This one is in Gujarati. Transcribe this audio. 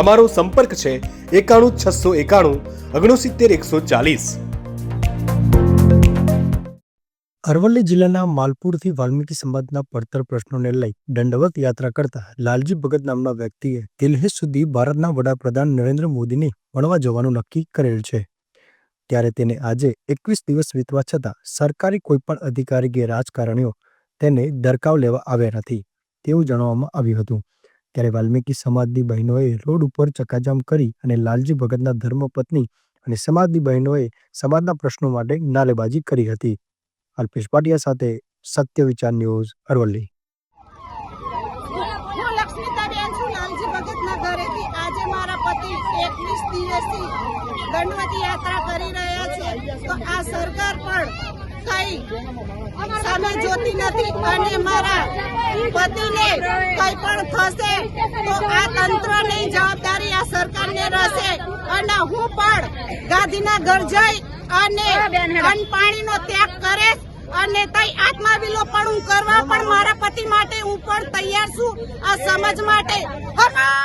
અમારો સંપર્ક છે એકાણું છસો એકાણું ઓગણસિત્તેર એકસો ચાલીસ. અરવલ્લી જિલ્લાના માલપુરથી વાલ્મીકી સમાજના પડતર પ્રશ્નોને લઈ દંડવત યાત્રા કરતા લાલજી ભગત નામના વ્યક્તિએ દિલ્હી સુધી ભારતના વડાપ્રધાન નરેન્દ્ર મોદીને મળવા જવાનું નક્કી કરેલ છે. ત્યારે તેને આજે એકવીસ દિવસ વીતવા છતાં સરકારી કોઈપણ અધિકારી કે રાજકારણીઓ તેને દરકાવ લેવા આવ્યા નથી, તેવું જણાવવામાં આવ્યું હતું. ત્યારે વાલ્મીકી સમાજની બહેનોએ રોડ ઉપર ચકાજામ કરી અને લાલજી ભગતના ધર્મપત્ની અને સમાજની બહેનોએ સમાજના પ્રશ્નો માટે નારેબાજી કરી હતી. અલ્પેશ પાટિયા સાથે સત્ય વિચાર ન્યૂઝ અરવલ્લી. સરકાર પણ કઈ સામે જોતી નથી અને મારા પતિને કઈ પણ થશે તો આ તંત્રની જવાબદારી આ સરકારને રહેશે. અને હું પણ ગાંધીના ઘર જઈ અને અન્ન પાણીનો ત્યાગ કરે અને તઈ આત્મા વિલોપણ હું કરવા પણ મારા પતિ માટે હું પણ તૈયાર છું આ સમજ માટે.